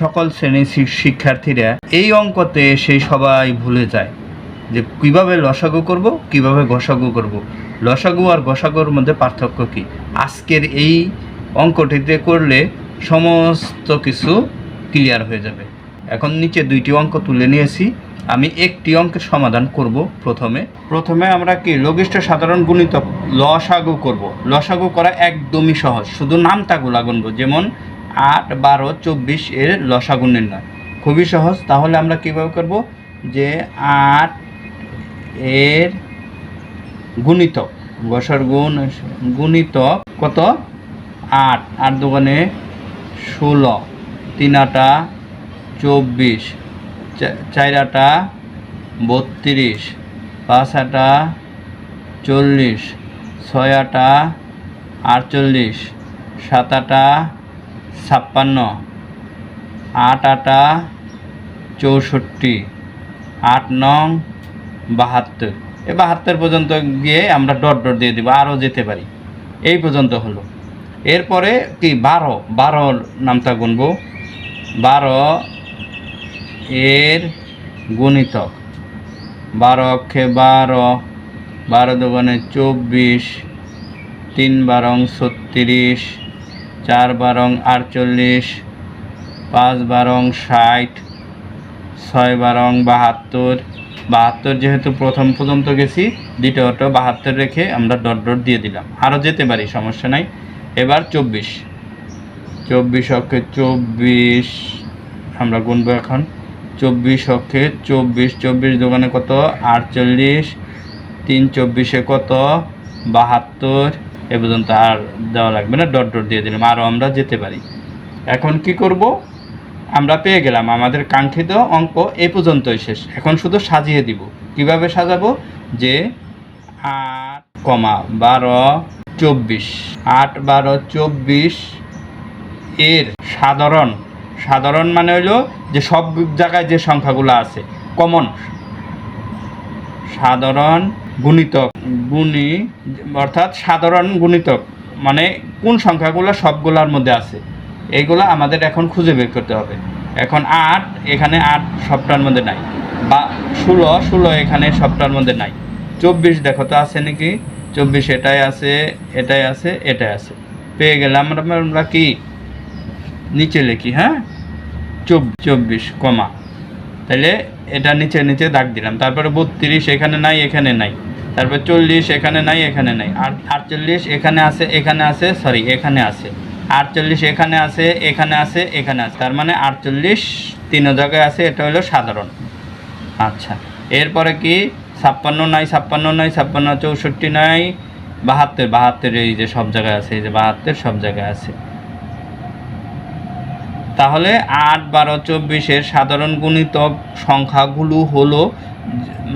সকল শ্রেণির শিক্ষার্থীরা এই অঙ্কতে সেই সবাই ভুলে যায় যে কীভাবে লসাগু করব, কীভাবে গসাগু করব। লসাগু আর গসাগুর মধ্যে পার্থক্য কি? আজকের এই অঙ্কটিতে করলে সমস্ত কিছু ক্লিয়ার হয়ে যাবে। এখন নিচে দুইটি অঙ্ক তুলে নিয়েছি। আমি একটি অঙ্কের সমাধান করব প্রথমে। প্রথমে আমরা কি? লঘিষ্ঠ সাধারণ গুণিত লসাগু করব। লসাগু করা একদমই সহজ। শুধু নামটাগুলা গুনবো যেমন আট বারো চব্বিশ এর লসাগু নির্ণয়। খুবই সহজ, তাহলে আমরা কীভাবে করব? যে আট এর গুণিতক বছর গুণ, গুণিতক কত? আট আট দোকানে ষোলো, তিন আটা চব্বিশ চার আটা বত্রিশ, পাঁচ আটা চল্লিশ, ছয় আটা আটচল্লিশ, সাত আটা ছাপ্পান্ন। আট আটা চৌষট্টি। আট নং, বাহাত্তর। এ বাহাত্তর পর্যন্ত গিয়ে আমরা ডট ডট দিয়ে দিব, আরও যেতে পারি। এই পর্যন্ত হলো। এরপরে কি, বারো। বারো নামটা গুনবো। বারো এর গুণিতক। বারো অক্ষে বারো বারো দোকানে চব্বিশ, তিন বারং ছত্রিশ চার বারং আটচল্লিশ, পাঁচ বারং ষাট, ছয় বারং বাহাত্তর। বাহাত্তর যেহেতু প্রথম পর্যন্ত গেছি দ্বিতীয়ত বাহাত্তর রেখে আমরা ডট ডট দিয়ে দিলাম। আরও যেতে পারি, সমস্যা নাই। এবার চব্বিশ। চব্বিশ অক্ষে চব্বিশ, আমরা গুনবো এখন। চব্বিশ অক্ষে চব্বিশ চব্বিশ দোকানে কত? আটচল্লিশ। তিন চব্বিশে কত? বাহাত্তর। এ পর্যন্ত আর দেওয়া লাগবে না, ডট ডট দিয়ে দিলাম। আরও আমরা যেতে পারি। এখন কি করব? আমরা পেয়ে গেলাম। আমাদের কাঙ্ক্ষিত অঙ্ক এ পর্যন্তই শেষ। এখন শুধু সাজিয়ে দিব। কীভাবে সাজাবো? যে আট কমা বারো চব্বিশ। আট বারো চব্বিশ এর সাধারণ। সাধারণ মানে হলো যে সব জায়গায় যে সংখ্যাগুলো আছে। কমন। সাধারণ গুণিতক। গুণী, অর্থাৎ সাধারণ গুণিতক। মানে কোন সংখ্যাগুলো সবগুলোর মধ্যে আছে? এইগুলো আমাদের এখন খুঁজে বের করতে হবে। এখন আট, এখানে আট সবটার মধ্যে নাই। বা ষোলো ষোলো এখানে সবটার মধ্যে নাই। চব্বিশ দেখো তো আছে নাকি? চব্বিশ এটাই আছে এটাই আছে এটাই আছে। পেয়ে গেলাম আমরা কি? নিচে লিখি হ্যাঁ? চব- চব্বিশ কমা। তাহলে এটা নিচে নিচে দাগ দিলাম। তারপরে বত্রিশ এখানে নাই এখানে নাই। তারপর চল্লিশ এখানে নাই এখানে নাই। আটচল্লিশ এখানে আছে এখানে আছে সরি এখানে আছে। আটচল্লিশ এখানে আছে এখানে আছে এখানে আছে। তার মানে আটচল্লিশ তিন জায়গায় আছে, এটা হলো সাধারণ। আচ্ছা এরপরে কি? ছাপ্পান্ন নাই ছাপ্পান্ন নাই, ছাপ্পান্ন, চৌষট্টি নাই, বাহাত্তর বাহাত্তর এই যে সব জায়গায় আছে, এই যে বাহাত্তর সব জায়গায় আছে। তাহলে আট বারো চব্বিশের সাধারণ গুণিতক সংখ্যাগুলো হলো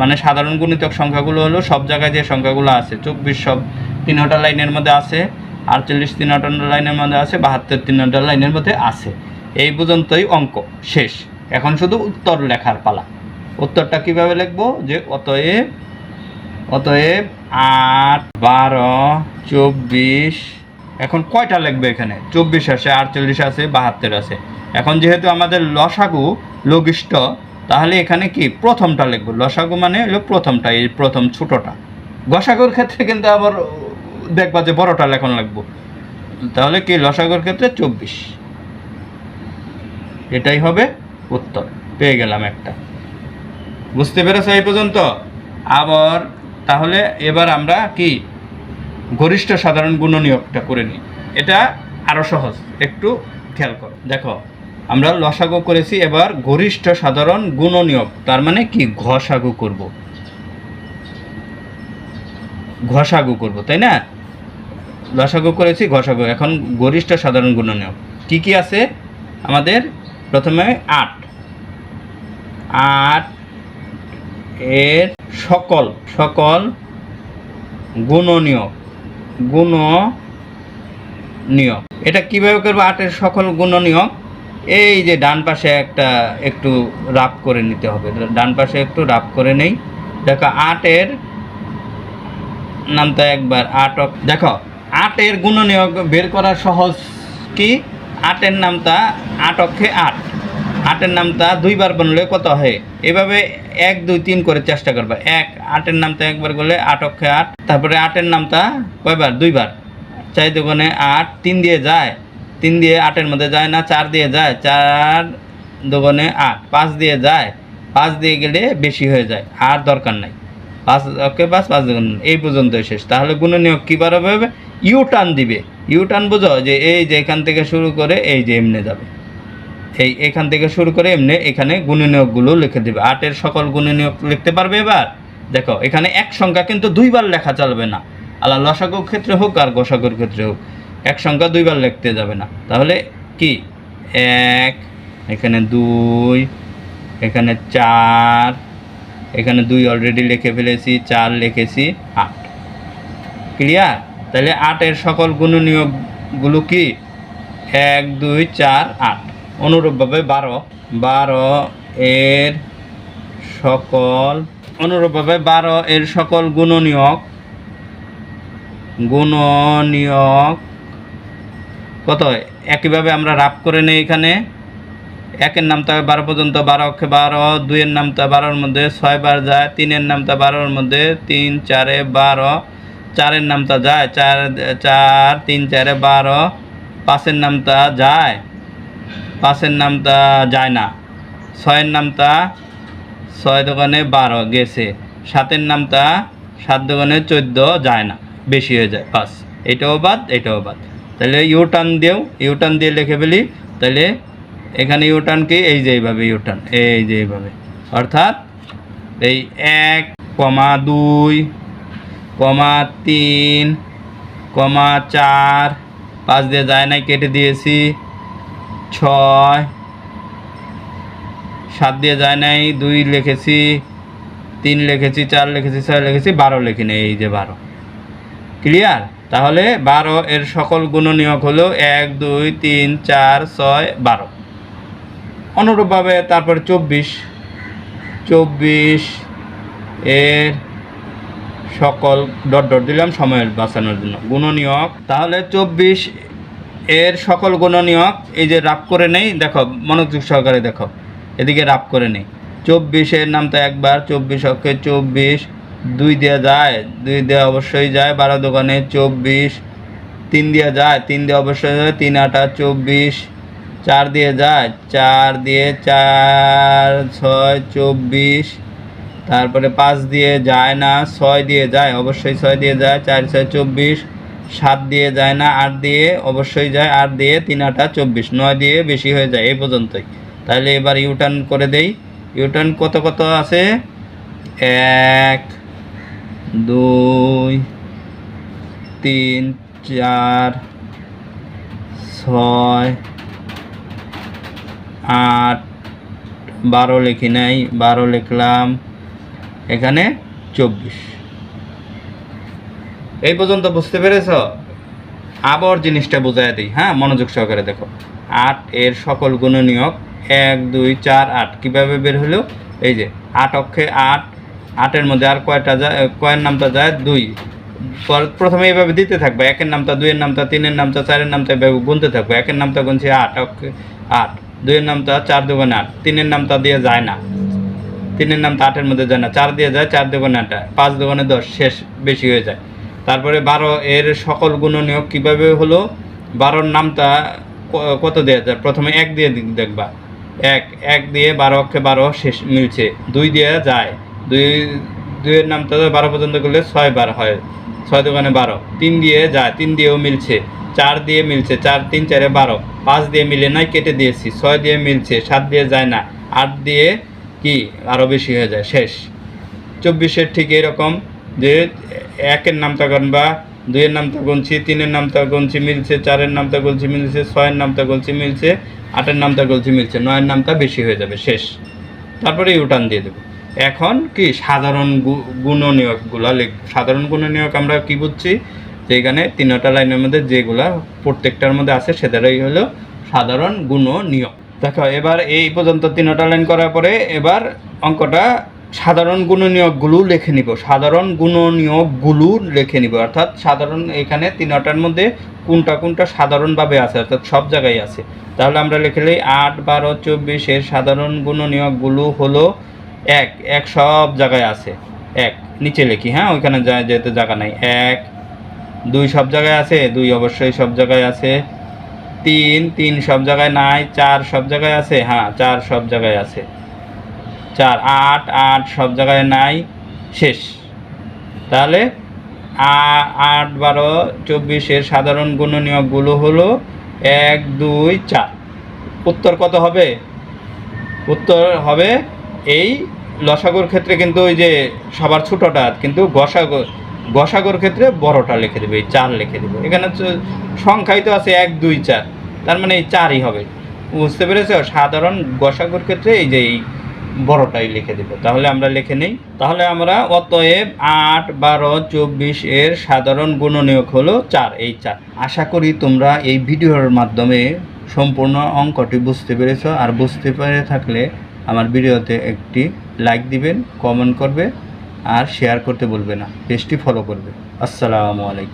মানে সাধারণ গুণিতক সংখ্যাগুলো হলো সব জায়গায় যে সংখ্যাগুলো আছে, চব্বিশ সব তিনটা লাইনের মধ্যে আছে, আটচল্লিশ তিনটা লাইনের মধ্যে আছে, বাহাত্তর তিনটা লাইনের মধ্যে আছে। এই পর্যন্তই অঙ্ক, শেষ। এখন শুধু উত্তর লেখার পালা। উত্তরটা কীভাবে লিখব? যে অতএব অতএব আট বারো চব্বিশ এখন কয়টা লিখবে এখানে? চব্বিশ আছে, আটচল্লিশ আছে, বাহাত্তর আছে। এখন যেহেতু আমাদের লসাগু লঘিষ্ঠ, তাহলে এখানে কি প্রথমটা লিখব লসাগু মানে হলো প্রথমটা, এই প্রথম ছোটোটা। গসাগুর ক্ষেত্রে কিন্তু আবার দেখবা যে বড়টা লেখন লাগবো। তাহলে কি লসাগুর ক্ষেত্রে চব্বিশ। এটাই হবে উত্তর। পেয়ে গেলাম একটা। বুঝতে পেরেছ এই পর্যন্ত? আবার তাহলে এবার আমরা কি গরিষ্ঠ সাধারণ গুণনীয়কটা করে নিই এটা আরও সহজ, একটু খেয়াল করো। দেখো, আমরা লসাগু করেছি, এবার গরিষ্ঠ সাধারণ গুণনীয়ক, তার মানে কি? ঘষাগু করব। ঘষাগু করব, তাই না? লসাগু করেছি ঘষাগু এখন গরিষ্ঠ সাধারণ গুণনীয়ক। কি কি আছে? আমাদের প্রথমে আট। আট এর সকল সকল গুণনীয়। গুণনীয় এটা কীভাবে করব? আটের সকল গুণনীয়। এই যে ডান পাশে একটা একটু রাপ করে নিতে হবে। ডান পাশে একটু রাপ করে নেই। দেখো, আটের নামটা একবার আট অক- দেখো, আটের গুণনীয় বের করা সহজ কি? আটের নামটা আট অক্ষে আট। আটের নামটা দুইবার বানলে কত হয়? এভাবে এক, দুই, তিন করে চেষ্টা করবা। এক, আটের নামটা একবার করলে আট অক্ষে আট, তারপরে আটের নামটা কয়বার? দুইবার। চাই দোকানে আট, তিন দিয়ে যায়। তিন দিয়ে আটের মধ্যে যায় না, চার দিয়ে যায়। চার দোকানে আট, পাঁচ দিয়ে যায়। পাঁচ দিয়ে গেলে বেশি হয়ে যায়, আর দরকার নাই। পাঁচ ওকে পাঁচ পাঁচ দোকান এই পর্যন্ত শেষ। তাহলে গুণনীয়ক কী বার হবে? ইউ টার্ন দিবে। ইউ টার্ন বোঝো যে এই যে এখান থেকে শুরু করে এই যে এমনি যাবে। এই এখান থেকে শুরু করে এমনি এখানে গুণনীয়কগুলো লিখে দেবে। আটের সকল গুণনীয়ক লিখতে পারবে এবার? দেখো, এখানে এক সংখ্যা কিন্তু দুইবার লেখা চলবে না। আল্লাহ লসাগুর ক্ষেত্রে হোক আর গোসাগুর ক্ষেত্রে হোক, এক সংখ্যা দুইবার লিখতে যাবে না। তাহলে কি? এক, এখানে দুই, এখানে চার, এখানে দুই অলরেডি লিখে ফেলেছি, চার লিখেছি, আট। ক্লিয়ার তাহলে আটের সকল গুণনীয়কগুলো কি? এক, দুই, চার, আট। অনুরূপভাবে বারো। বারো এর সকল অনুরূপভাবে বারো এর সকল গুণনীয়ক গুণনীয়ক কত? একইভাবে আমরা রাপ করে নেই এখানে। একের নামটা বারো পর্যন্ত বারো অক্ষে বারো, দুইয়ের নামটা বারোর মধ্যে ছয় বার যায়, তিনের নামটা বারোর মধ্যে তিন চারে বারো, চারের নামটা যায়, চার চার, তিন চারে বারো, পাঁচের নামটা যায়। পাঁচের নামটা যায় না। ছয়ের নামটা ছয় দোকানে বারো গেছে। সাতের নামটা সাত দোকানে চোদ্দ যায় না। বেশি হয়ে যায় পাঁচ। এটাও বাদ এটাও বাদ। তাহলে ইউটার্ন দিয়েও ইউটার্ন দিয়ে লিখে ফেলি। তাহলে এখানে ইউটার্ন কি? এই যে এইভাবে ইউটার্ন এই যে এইভাবে। অর্থাৎ এই এক, কমা দুই, কমা তিন, কমা চার, পাঁচ দিয়ে যায় নাই, কেটে দিয়েছি। ছয়। সাত দিয়ে যায় নাই, দুই লিখেছি, তিন লিখেছি, চার লিখেছি, ছয় লিখেছি, বারো লিখিনি এই যে বারো। ক্লিয়ার তাহলে বারো এর সকল গুণনীয়ক হলো এক, দুই, তিন, চার, ছয়, বারো। অনুরূপভাবে তারপর চব্বিশ। চব্বিশ এর সকল ডট ডট দিলাম সময়ের বাঁচানোর জন্য। গুণনীয়ক, তাহলে চব্বিশ এর সকল গুণনীয়ক এই যে রাপ করে নেই, দেখো, মনোযোগ সহকারে দেখো, এদিকে রাপ করে নেই। চব্বিশের নামটা একবার, চব্বিশ অক্ষে চব্বিশ, দুই দেওয়া যায়, দুই দেওয়া অবশ্যই যায়, বারো দোকানে চব্বিশ, তিন দিয়ে যায়, তিন দিয়ে অবশ্যই যায়, তিন আটা চব্বিশ, চার দিয়ে যায়, চার দিয়ে চার, ছয়, চব্বিশ, তারপরে পাঁচ দিয়ে যায় না, ছয় দিয়ে যায়, অবশ্যই ছয় দিয়ে যায়, চার, ছয়, চব্বিশ সাত দিয়ে যায় না, আট দিয়ে, অবশ্যই যায়, আট দিয়ে তিন আটা চব্বিশ, নয় দিয়ে বেশি হয়ে যায়, এই পর্যন্তই। তাহলে এবার ইউটার্ন করে দেই। ইউটার্ন কত কত আছে? এক, দুই, তিন, চার, ছয়, আট, বারো লিখি নাই, বারো লিখলাম, এখানে চব্বিশ। এই পর্যন্ত বুঝতে পেরেছ? আবার জিনিসটা বোঝায় দিই হ্যাঁ? মনোযোগ সহকারে দেখো। আট এর সকল গুণনীয়ক এক, দুই, চার, আট। কীভাবে বের হলো? এই যে, আট অক্ষে আট, আটের মধ্যে আর কয়টা যায়, কয়ের নামটা যায় দুই। পর- প্রথমে এইভাবে দিতে থাকবে, একের নামটা দুইয়ের নামটা তিনের নামটা চারের নামটা এভাবে গুনতে থাকবে। একের নামটা গুনছি আট, অক্ষে আট। দুইয়ের নামটা চার দোকানে আট। তিনের নামটা দিয়ে যায় না। তিনের নামটা আটের মধ্যে যায় না। চার দিয়ে যায়, চার দোকানে আটটা পাঁচ দোকানে দশ, শেষ, বেশি হয়ে যায়। তারপরে বারো এর সকল গুণনীয়ক কীভাবে হলো? বারোর নামটা কত দেওয়া যায়? প্রথমে এক দিয়ে দেখবা। এক এক দিয়ে বারো অক্ষে বারো শেষ মিলছে। দুই দিয়ে যায়। দুই, দুইয়ের নামটা বারো পর্যন্ত করলে ছয় বার হয়। ছয় দোকানে বারো। তিন দিয়ে যায়। তিন দিয়েও মিলছে। চার দিয়ে মিলছে। চার, তিন, চারে বারো। পাঁচ দিয়ে মিলে নাই, কেটে দিয়েছি। ছয় দিয়ে মিলছে। সাত দিয়ে যায় না। আট দিয়ে কি? আরও বেশি হয়ে যায়। শেষ। চব্বিশের ঠিক এরকম যে একের নামটা গণবা দুইয়ের নামটা গুনছি, তিনের নামটা গুনছি, মিলছে, চারের নামটা গুনছি, মিলছে, ছয়ের নামটা গুনছি, মিলছে, আটের নামটা গুনছি, মিলছে, নয়ের নামটা বেশি হয়ে যাবে, শেষ। তারপরে ইউটার্ন দিয়ে দেবো। এখন কি সাধারণ গুণনীয়কগুলা লিখ, সাধারণ গুণনীয়ক আমরা কি বুঝছি? যে এখানে তিনটা লাইনের মধ্যে যেগুলা প্রত্যেকটার মধ্যে আছে সেটারই হলো সাধারণ গুণনীয়ক। দেখো, এবার এই পর্যন্ত তিনটা লাইন করার পরে এবার অঙ্কটা সাধারণ গুণনীয়কগুলো লিখে নিব। সাধারণ গুণনীয়কগুলো লিখে নিব। অর্থাৎ সাধারণ এখানে তিনটার মধ্যে কোনটা কোনটা সাধারণভাবে আছে, অর্থাৎ সব জায়গায় আছে। তাহলে আমরা লিখে নিই আট, বারো চব্বিশের সাধারণ গুণনীয়কগুলো হলো এক। এক সব জায়গায় আছে। এক। নিচে লিখি হ্যাঁ? ওইখানে যেতে জায়গা নাই। এক। দুই সব জায়গায় আছে? দুই অবশ্যই সব জায়গায় আছে। তিন। তিন সব জায়গায় নাই। চার সব জায়গায় আছে? হ্যাঁ চার সব জায়গায় আছে। চার, আট আট, সব জায়গায় নাই, শেষ। তাহলে আট, বারো চব্বিশের সাধারণ গুণনীয়কগুলো হলো এক, দুই, চার। উত্তর কত হবে? উত্তর হবে এই লসাগুর ক্ষেত্রে কিন্তু ওই যে সবার ছোটটা, কিন্তু গসাগু, গসাগুর ক্ষেত্রে বড়টা লিখে দেবে, এই চার লিখে দেবে। এখানে সংখ্যাই তো আছে এক, দুই, চার। তার মানে এই চারই হবে। বুঝতে পেরেছ? সাধারণ গসাগুর ক্ষেত্রে এই যে এই বড়টাই লিখে দেবো। তাহলে আমরা লিখে নেই। তাহলে আমরা অতএব আট, বারো, চব্বিশ এর সাধারণ গুণনীয়ক হলো চার, এই চার। আশা করি তোমরা এই ভিডিওর মাধ্যমে সম্পূর্ণ অঙ্কটি বুঝতে পেরেছ। আর বুঝতে পেরে থাকলে আমার ভিডিওতে একটি লাইক দিবেন, কমেন্ট করবে, আর শেয়ার করতে বলবে না। পেজটি ফলো করবে। আসসালামু আলাইকুম।